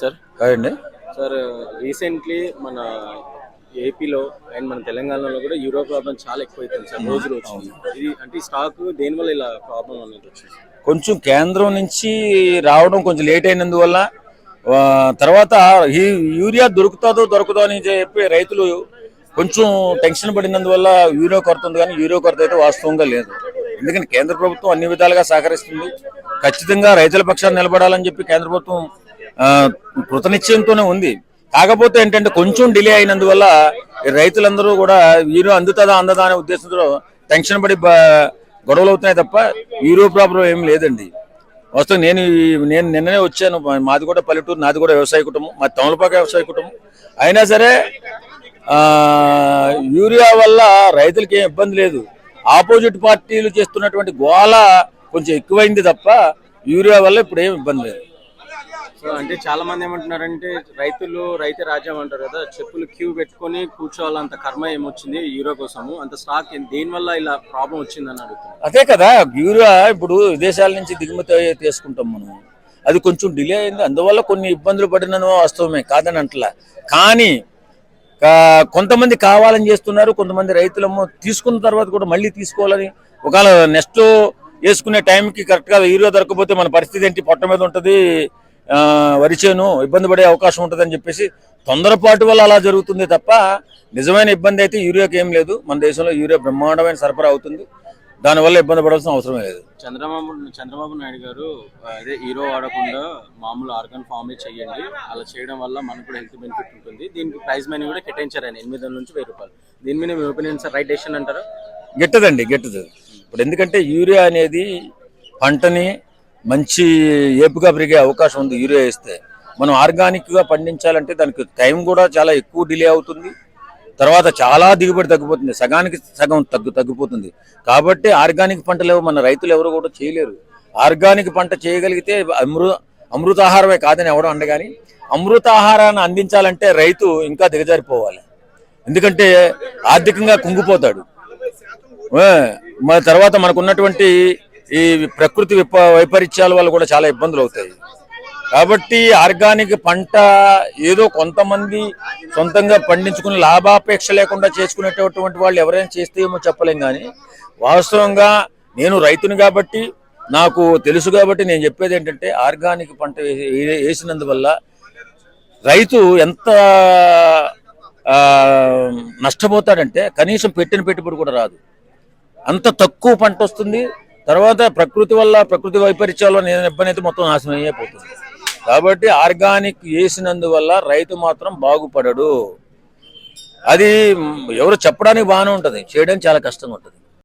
Sir? కాదండి. Sir recently మన ఏపీలో అండ్ మన తెలంగాణలో కూడా యూరో ప్రాబ్లం చాలా ఎక్కువైతుంది సార్ రోజు రోజు. ఇది అంటే స్టాక్ దేనివల్ల ఇలా ప్రాబ్లం అనేది వచ్చింది? కొంచెం కేంద్రం నుంచి రావడం కొంచెం లేట్ అయినందువల్ల తర్వాత ఈ యూరియా దొరుకుతుందో దొరకదో అని చెప్పి రైతులు కొంచెం టెన్షన్ పడినందువల్ల యూరియా కొరత ఉంది కానీ యూరియా కొరత అయితే వాస్తవంగా లేదు. ఎందుకంటే కేంద్ర ప్రభుత్వం అన్ని విధాలుగా సహకరిస్తుంది. ఖచ్చితంగా రైతుల పక్షాన్ని నిలబడాలని చెప్పి కేంద్ర ప్రభుత్వం కృతనిశ్చయంతోనే ఉంది. కాకపోతే ఏంటంటే కొంచెం డిలే అయినందువల్ల రైతులందరూ కూడా వీరు అందుతుందా అందదా అనే ఉద్దేశంతో టెన్షన్ పడి గొడవలు అవుతున్నాయి తప్ప వీరో ప్రాబ్లం ఏం లేదండి. వస్తాం నేను నేను నిన్ననే వచ్చాను. మాది కూడా పల్లెటూరు నాది కూడా వ్యవసాయ కుటుంబం మా తమలపాక వ్యవసాయ కుటుంబం. అయినా సరే యూరియా వల్ల రైతులకి ఏం ఇబ్బంది లేదు. ఆపోజిట్ పార్టీలు చేస్తున్నటువంటి గోళ కొంచెం ఎక్కువైంది తప్ప యూరియా వల్ల ఇప్పుడు ఏం ఇబ్బంది లేదు. సో అంటే చాలా మంది ఏమంటున్నారంటే రైతులు రైతు రాజ్యం అంటారు కదా చెప్పులు క్యూ పెట్టుకొని కూర్చోవాలంత కర్మ ఏమొచ్చింది యూరో కోసము? అంత స్టాక్ దేనివల్ల ఇలా ప్రాబ్లం వచ్చిందని అడుగుతున్నారు? అదే కదా యూరియా ఇప్పుడు విదేశాల నుంచి దిగుమతి తీసుకుంటాం మనం. అది కొంచెం డిలే అయింది. అందువల్ల కొన్ని ఇబ్బందులు పడినను వాస్తవమే కాదని అంటలా. కానీ కొంతమంది కావాలని చేస్తున్నారు కొంతమంది రైతులము తీసుకున్న తర్వాత కూడా మళ్ళీ తీసుకోవాలని. ఒకవేళ నెక్స్ట్ వేసుకునే టైంకి కరెక్ట్గా యూరియా దొరకకపోతే మన పరిస్థితి ఏంటి? పొట్ట మీద ఉంటుంది వరి చేను ఇబ్బంది పడే అవకాశం ఉంటుందని చెప్పేసి తొందరపాటు వల్ల అలా జరుగుతుంది తప్ప నిజమైన ఇబ్బంది అయితే యూరియాకి ఏం లేదు. మన దేశంలో యూరియా బ్రహ్మాండమైన సరఫరా అవుతుంది. దానివల్ల ఇబ్బంది పడాల్సిన అవసరం లేదు. చంద్రబాబు చంద్రబాబు నాయుడు గారు అదే హీరో వాడకుండా మామూలు ఆర్గన్ ఫార్మే చేయండి. అలా చేయడం వల్ల మనకు కూడా హెల్త్ బెనిఫిట్ ఉంటుంది. దీనికి ప్రైస్ మనీ కూడా కేటాయించారు ఆయన. ఎనిమిది వందల నుంచి వెయ్యి రూపాయలు. దీని మీద మీ ఒపీనియన్ సార్ రైట్ డెసిషన్ అంటారా? గిట్టదండి గిట్టదు. ఇప్పుడు ఎందుకంటే యూరియా అనేది పంటని మంచి ఏపుగా పెరిగే అవకాశం ఉంది యూరియా వేస్తే. మనం ఆర్గానిక్గా పండించాలంటే దానికి టైం కూడా చాలా ఎక్కువ డిలే అవుతుంది. తర్వాత చాలా దిగుబడి తగ్గిపోతుంది. సగానికి సగం తగ్గు తగ్గిపోతుంది. కాబట్టి ఆర్గానిక్ పంటలు మన రైతులు ఎవరు కూడా చేయలేరు. ఆర్గానిక్ పంట చేయగలిగితే అమృ అమృతాహారమే కాదని ఎవడం అండగాని అమృతాహారాన్ని అందించాలంటే రైతు ఇంకా దిగజారిపోవాలి. ఎందుకంటే ఆర్థికంగా కుంగిపోతాడు. మన తర్వాత మనకు ఉన్నటువంటి ఈ ప్రకృతి విప వైపరీత్యాల వల్ల కూడా చాలా ఇబ్బందులు అవుతాయి. కాబట్టి ఆర్గానిక్ పంట ఏదో కొంతమంది సొంతంగా పండించుకుని లాభాపేక్ష లేకుండా చేసుకునేటటువంటి వాళ్ళు ఎవరైనా చేస్తే ఏమో చెప్పలేం కానీ వాస్తవంగా నేను రైతుని కాబట్టి నాకు తెలుసు కాబట్టి నేను చెప్పేది ఏంటంటే ఆర్గానిక్ పంట వేసినందువల్ల రైతు ఎంత నష్టపోతాడంటే కనీసం పెట్టిన పెట్టుబడి కూడా రాదు. అంత తక్కువ పంట వస్తుంది తర్వాత ప్రకృతి వల్ల ప్రకృతి వైపరీత్యాల వల్ల నేను ఇబ్బంది అయితే మొత్తం నాశనం అయిపోతుంది కాబట్టి ఆర్గానిక్ వేసినందువల్ల రైతు మాత్రం బాగుపడడు. అది ఎవరు చెప్పడానికి బాగానే ఉంటుంది. చేయడానికి చాలా కష్టంగా ఉంటుంది.